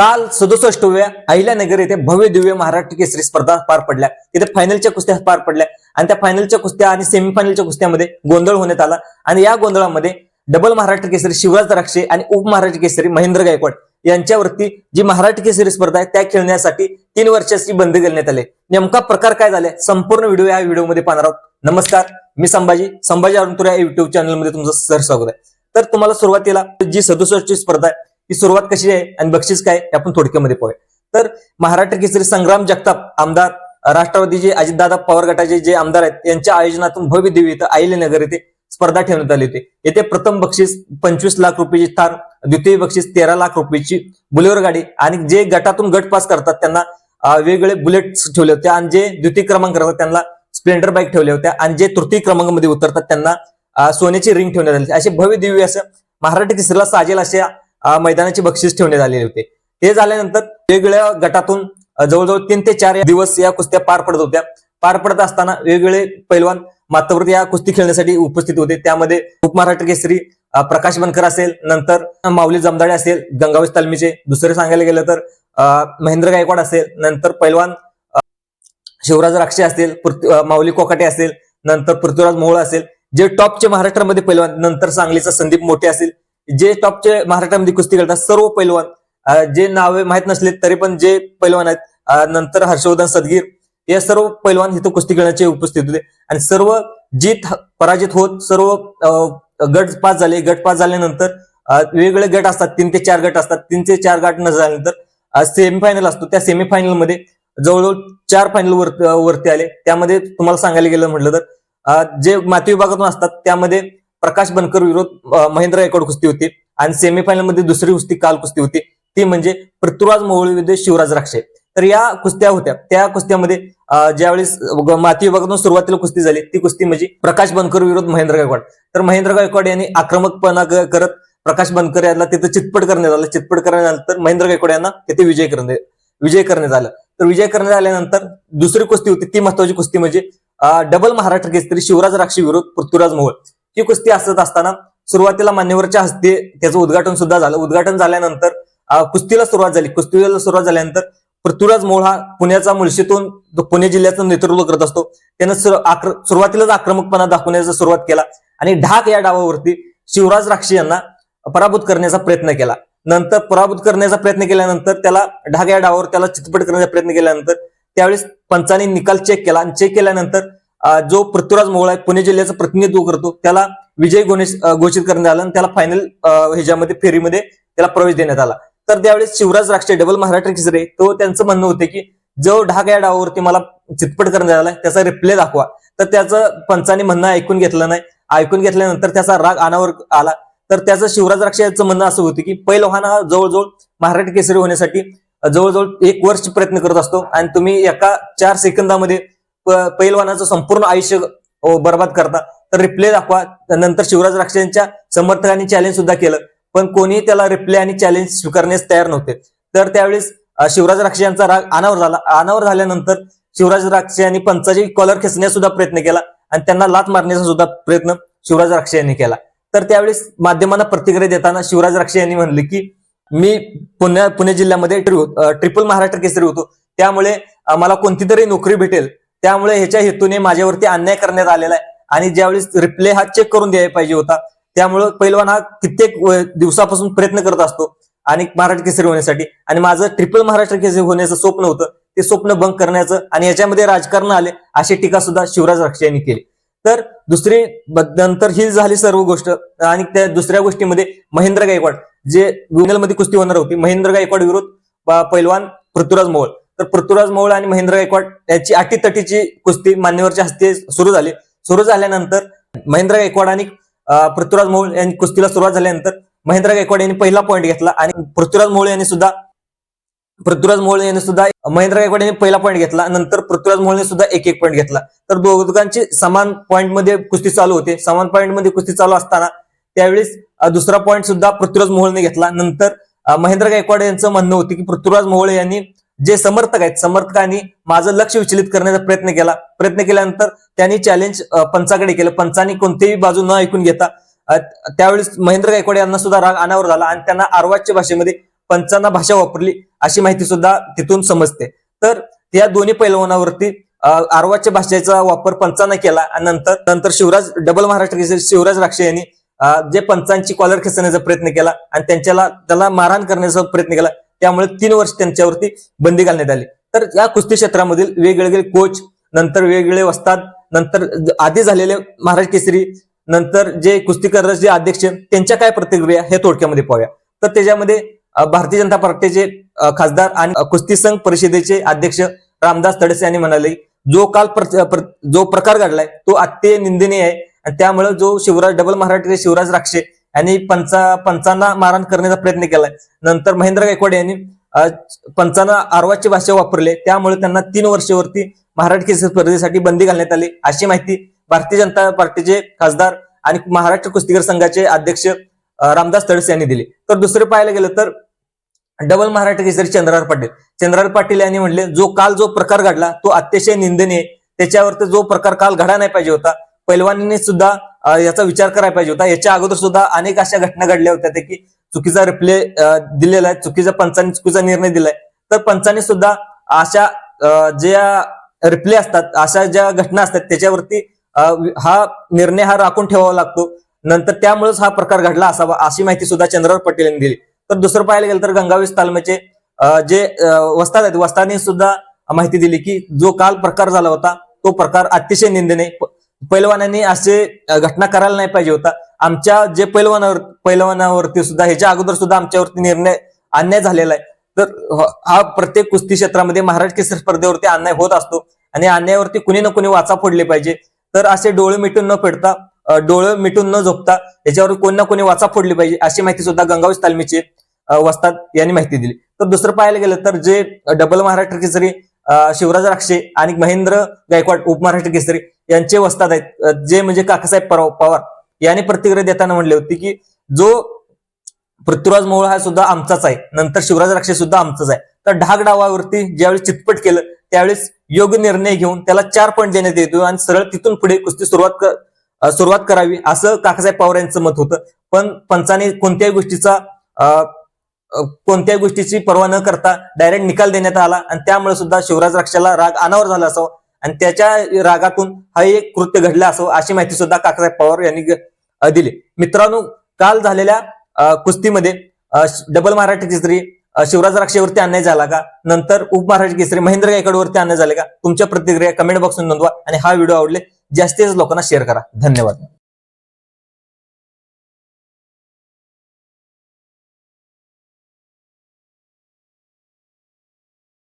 काल सदुसष्टव्या अहिल्यानगर येथे भव्य दिव्य महाराष्ट्र केसरी स्पर्धा पार पडल्या. तिथे फायनलच्या कुस्त्या पार पडल्या. आणि त्या फायनलच्या कुस्त्या आणि सेमीफायनलच्या कुस्त्यामध्ये गोंधळ होण्यात आला. आणि या गोंधळामध्ये डबल महाराष्ट्र केसरी शिवराज द्राक्षे आणि उपमहाराष्ट्र केसरी महेंद्र गायकवाड यांच्यावरती जी महाराष्ट्र केसरी स्पर्धा आहे त्या खेळण्यासाठी तीन वर्षाची बंदी घालण्यात आली. नेमका प्रकार काय झालाय? संपूर्ण व्हिडिओ या व्हिडिओमध्ये पाहणार आहोत. नमस्कार मी संभाजी. संभाजी अरुणतुर या युट्यूब चॅनलमध्ये तुमचं सर स्वागत आहे. तर तुम्हाला सुरुवातीला जी सदुसष्टची स्पर्धा आहे ती सुरुवात कशी आहे आणि बक्षीस काय आपण थोडक्यामध्ये पाहूया तर महाराष्ट्र केसरी संग्राम जगताप आमदार राष्ट्रवादीचे अजितदादा पवार गटाचे जे आमदार आहेत यांच्या आयोजनातून भव्य देवी इथं अहिल्यानगर येथे स्पर्धा ठेवण्यात आली होती येथे प्रथम बक्षीस पंचवीस लाख रुपयाची थार द्वितीय बक्षीस तेरा लाख रुपयाची बुलेवर गाडी आणि जे गटातून गट पास करतात त्यांना वेगवेगळे बुलेट्स ठेवले होते आणि जे द्वितीय क्रमांक करतात त्यांना स्प्लेंडर बाईक ठेवल्या होत्या आणि जे तृतीय क्रमांकामध्ये उतरतात त्यांना सोन्याची रिंग ठेवण्यात आली होती. असे भव्य दिव्य असं महाराष्ट्र केसरीला साजेल अशा मैदानाचे बक्षीस ठेवण्यात आलेले होते. हे झाल्यानंतर वेगवेगळ्या गटातून जवळजवळ तीन ते चार दिवस या कुस्त्या पार पडत होत्या. पार पडत असताना वेगवेगळे पैलवान माथावरती या कुस्ती खेळण्यासाठी उपस्थित होते. त्यामध्ये उपमहाराष्ट्र केसरी प्रकाश बनकर असेल नंतर माऊली जमदाडे असेल गंगावेश तालमीचे. दुसरे सांगायला गेलं तर महेंद्र गायकवाड असेल नंतर पैलवान शिवराज राक्षे असेल माऊली कोकाटे असेल नंतर पृथ्वीराज मोहोळ असेल. जे टॉपचे महाराष्ट्रामध्ये पैलवान नंतर सांगलीचा संदीप मोठे असेल जे टॉपचे महाराष्ट्रामध्ये कुस्ती खेळतात सर्व पैलवान जे नावे माहीत नसले तरी पण जे पैलवान आहेत नंतर हर्षवर्धन सदगीर या सर्व पैलवान इथं कुस्ती खेळण्याचे उपस्थित होते. आणि सर्व जीत पराजित होत सर्व गट पास झाले. गट पास झाल्यानंतर वेगवेगळे गट असतात तीन ते चार गट असतात. तीन ते चार गट न झाल्यानंतर सेमीफायनल असतो. त्या सेमीफायनलमध्ये जवळजवळ चार फायनल वर वरती आले. त्यामध्ये तुम्हाला सांगायला गेलं म्हटलं तर जे माती विभागातून असतात त्यामध्ये प्रकाश बनकर विरोध महेंद्र गायकवाड कुस्ती होती. आणि सेमीफायनलमध्ये दुसरी कुस्ती काल कुस्ती होती. ती म्हणजे पृथ्वीराज मोहोळ विरुद्ध शिवराज राक्षे. तर या कुस्त्या होत्या. त्या कुस्त्यामध्ये ज्यावेळेस माती विभागातून सुरुवातीला कुस्ती झाली ती कुस्ती म्हणजे प्रकाश बनकर विरोध महेंद्र गायकवाड. तर महेंद्र गायकवाड यांनी आक्रमकपणा करत प्रकाश बनकर याला तिथं चितपट करण्यात आलं. चितपट करण्यात आलं तर महेंद्र गायकवाड यांना तिथे विजय करण्यात विजय करण्यात आलं. तर विजय करण्यात आल्यानंतर दुसरी कुस्ती होती. ती महत्वाची कुस्ती म्हणजे डबल महाराष्ट्र केसरी शिवराज राक्षी विरोध पृथ्वीराज मोहोळ. ही कुस्ती असत असताना सुरुवातीला मान्यवरच्या हस्ते त्याचं उद्घाटन सुद्धा झालं. उद्घाटन झाल्यानंतर कुस्तीला सुरुवात झाली. कुस्तीला सुरुवात झाल्यानंतर पृथ्वीराज मोळ हा पुण्याचा मुळशीतून पुणे जिल्ह्याचं नेतृत्व करत असतो. त्यानं सुरुवातीलाच आक्रमकपणा दाखवण्याचा सुरुवात केला आणि ढाक या डावावरती शिवराज राक्षी यांना पराभूत करण्याचा प्रयत्न केला. नंतर पराभूत करण्याचा प्रयत्न केल्यानंतर त्याला ढाक या डावावर त्याला चितपट करण्याचा प्रयत्न केल्यानंतर त्यावेळेस पंचांनी निकाल चेक केला आणि चेक केल्यानंतर जो पृथ्वीराज मोहोळ आहे पुणे जिल्ह्याचं प्रतिनिधित्व करतो त्याला विजय घोष- घोषित करण्यात आला आणि त्याला फायनल ह्याच्यामध्ये फेरीमध्ये त्याला प्रवेश देण्यात आला. तर त्यावेळेस शिवराज राक्षे डबल महाराष्ट्र किसरे तो त्यांचं म्हणणं होते की जो ढाक या डावावरती मला चितपट करण्यात आला त्याचा रिप्ले दाखवा. तर त्याचं पंचाने म्हणणं ऐकून घेतलं नाही. ऐकून घेतल्यानंतर त्याचा राग अनावर आला. तर त्याचं शिवराज राक्षे यांचं म्हणणं असं होतं की पैलवान हा जवळजवळ महाराष्ट्र केसरी होण्यासाठी जवळजवळ एक वर्ष प्रयत्न करत असतो आणि तुम्ही एका चार सेकंदामध्ये पैलवानाचं संपूर्ण आयुष्य हो, बर्बाद करता. तर रिप्ले दाखवा. नंतर शिवराज राक्षे यांच्या समर्थकांनी चॅलेंज सुद्धा केलं. पण कोणी त्याला रिप्ले आणि चॅलेंज स्वीकारण्यास तयार नव्हते. तर त्यावेळेस शिवराज राक्षे यांचा राग अनावर झाला. अनावर झाल्यानंतर शिवराज राक्षे यांनी पंचाची कॉलर खेचण्याचा सुद्धा प्रयत्न केला आणि त्यांना लात मारण्याचा सुद्धा प्रयत्न शिवराज राक्षे यांनी केला. तर त्यावेळेस माध्यमांना प्रतिक्रिया देताना शिवराज राक्षे यांनी म्हणले की मी पुण्या पुणे जिल्ह्यामध्ये ट्रिपल महाराष्ट्र केसरी होतो. त्यामुळे मला कोणती तरी नोकरी भेटेल. त्यामुळे ह्याच्या हेतूने माझ्यावरती अन्याय करण्यात आलेला आहे. आणि ज्यावेळेस रिप्ले हा चेक करून द्यायला पाहिजे होता त्यामुळे पैलवान हा कित्येक दिवसापासून प्रयत्न करत असतो आणि महाराष्ट्र केसरी होण्यासाठी. आणि माझं ट्रिपल महाराष्ट्र केसरी होण्याचं स्वप्न होतं ते स्वप्न भंग करण्याचं आणि याच्यामध्ये राजकारण आले अशी टीका सुद्धा शिवराज राक्षे यांनी केली. तर दुसरी नंतर ही झाली सर्व गोष्ट आणि त्या दुसऱ्या गोष्टीमध्ये महेंद्र गायकवाड जे मध्ये कुस्ती होणार होती महेंद्र गायकवाड विरुद्ध पैलवान पृथ्वीराज मोहोळ. तर पृथ्वीराज मोहळ आणि महेंद्र गायकवाड याची अटीतटीची कुस्ती मान्यवरच्या हस्ते सुरू झाली. सुरू झाल्यानंतर महेंद्र गायकवाड आणि पृथ्वीराज मोहोळ यांनी कुस्तीला सुरुवात झाल्यानंतर महेंद्र गायकवाड यांनी पहिला पॉईंट घेतला आणि पृथ्वीराज मोहोळ यांनी सुद्धा पृथ्वीराज मोहळे यांनी सुद्धा महेंद्र गायकवाड यांनी पहिला पॉईंट घेतला नंतर पृथ्वीराज मोहळे सुद्धा एक एक पॉईंट घेतला. तर दोघांची समान पॉईंटमध्ये कुस्ती चालू होते. समान पॉईंटमध्ये कुस्ती चालू असताना त्यावेळेस दुसरा पॉईंट सुद्धा पृथ्वीराज मोहोळने घेतला. नंतर महेंद्र गायकवाड यांचं म्हणणं होतं की पृथ्वीराज मोहळे यांनी जे समर्थक आहेत समर्थकांनी माझं लक्ष विचलित करण्याचा प्रयत्न केला. प्रयत्न केल्यानंतर त्यांनी चॅलेंज पंचाकडे केलं. पंचांनी कोणतीही बाजू न ऐकून घेता त्यावेळेस महेंद्र गायकवाड यांना सुद्धा राग अनावर झाला आणि त्यांना आरवाजच्या भाषेमध्ये पंचांना भाषा वापरली अशी माहिती सुद्धा तिथून समजते. तर या दोन्ही पैलवानावरती आर्वाच्य भाषेचा वापर पंचांना केला आणि नंतर नंतर शिवराज डबल महाराष्ट्र केसरी शिवराज राक्षे यांनी जे पंचांची कॉलर खेचण्याचा प्रयत्न केला आणि त्यांच्याला त्याला मारहाण करण्याचा प्रयत्न केला. त्यामुळे तीन वर्ष त्यांच्यावरती बंदी घालण्यात आली. तर या कुस्ती क्षेत्रामधील वेगवेगळे कोच नंतर वेगवेगळे वस्ताद नंतर आधी झालेले महाराज केसरी नंतर जे कुस्तीकर जे अध्यक्ष त्यांच्या काय प्रतिक्रिया हे थोडक्यामध्ये पाहूया. तर त्याच्यामध्ये भारतीय जनता पार्टीचे खासदार आणि कुस्ती संघ परिषदेचे अध्यक्ष रामदास तडसे यांनी म्हणाले जो काल प्र- प्र- जो प्रकार घडलाय तो अत्य निंदनीय आहे. आणि त्यामुळे जो शिवराज डबल महाराष्ट्र शिवराज राक्षे यांनी पंचा पंचांना मारहाण करण्याचा प्रयत्न केलाय नंतर महेंद्र गायकवाड यांनी पंचांना आरवाची भाषा वापरले. त्यामुळे त्यांना तीन वर्षावरती महाराष्ट्र केसरी स्पर्धेसाठी बंदी घालण्यात आली. अशी माहिती भारतीय जनता पार्टीचे खासदार आणि महाराष्ट्र कुस्तीगर संघाचे अध्यक्ष रामदास तडस यांनी दिली. तर दुसरे पाहायला गेलं तर डबल महाराष्ट्र केसरी चंद्रार पाटील. चंद्रार पाटील यांनी म्हणले जो काल जो प्रकार घडला तो अतिशय निंदनीय. त्याच्यावरती जो प्रकार काल घडा नाही पाहिजे होता. पैलवानीने सुद्धा याचा विचार करायला पाहिजे होता. याच्या अगोदर सुद्धा अनेक अशा घटना घडल्या होत्या त्या की चुकीचा रिप्ले दिलेला आहे चुकीचा पंचांनी चुकीचा निर्णय दिलाय. तर पंचांनी सुद्धा अशा ज्या रिप्ले असतात अशा ज्या घटना असतात त्याच्यावरती हा निर्णय हा राखून ठेवावा लागतो. नंतर त्यामुळेच हा प्रकार घडला असावा अशी माहिती सुद्धा चंद्रराव पटेल यांनी दिली. तर दुसरं पाहायला गेलं तर गंगावीस तालमेचे जे वस्ताद आहेत वस्तादने सुद्धा माहिती दिली की जो काल प्रकार झाला होता तो प्रकार अतिशय निंदनीय पैलवानांनी असे घटना करायला नाही पाहिजे होता. आमच्या जे पैलवानावर पैलवानावरती सुद्धा ह्याच्या अगोदर सुद्धा आमच्यावरती निर्णय अन्याय झालेला आहे. तर हा प्रत्येक कुस्ती क्षेत्रामध्ये महाराष्ट्र केसरी स्पर्धेवरती अन्याय होत असतो आणि अन्यायावरती कुणी ना कुणी वाचा फोडले पाहिजे. तर असे डोळे मिटून न फेडता डोळे मिटून न झोपता याच्यावर कोणी ना कोणी वाचा फोडली पाहिजे अशी माहिती सुद्धा गंगावीस तालमीचे वस्तात वस्ताद यांनी माहिती दिली. तर दुसरं पाहायला गेलं तर जे डबल महाराष्ट्र केसरी शिवराज राक्षे आणि महेंद्र गायकवाड उपमहाराष्ट्र केसरी यांचे वस्ताद आहेत. जे म्हणजे काकासाहेब पराव- पवार यांनी प्रतिक्रिया देताना म्हणले होते की जो पृथ्वीराज मोहोळ हा सुद्धा आमचाच आहे. नंतर शिवराज राक्षे सुद्धा आमचाच आहे. तर ढाक डावावरती ज्यावेळी चितपट केलं त्यावेळेस योग्य निर्णय घेऊन त्याला चार पॉईंट देण्यात येतो आणि सरळ तिथून पुढे कुस्ती सुरुवात सुरुवात करावी असं काकासाहेब पवार यांचं मत होतं. पण पंचाने कोणत्याही गोष्टीचा कोणत्याही गोष्टीची पर्वा न करता डायरेक्ट निकाल देण्यात आला. आणि त्यामुळे सुद्धा शिवराज रक्षाला राग अनावर झाला असावा आणि त्याच्या रागातून हा एक कृत्य घडलं असावं अशी माहिती सुद्धा काकासाहेब पवार यांनी दिली. मित्रांनो काल झालेल्या कुस्तीमध्ये डबल महाराष्ट्र केसरी शिवराज राक्षेवरती अन्याय झाला का? नंतर उपमहाराष्ट्र केसरी महेंद्र गायकवाडवरती अन्याय झाले का? तुमच्या प्रतिक्रिया कमेंट बॉक्समध्ये नोंदवा आणि हा व्हिडिओ आवडले जास्तीत जास्त लोकांना शेअर करा. धन्यवाद.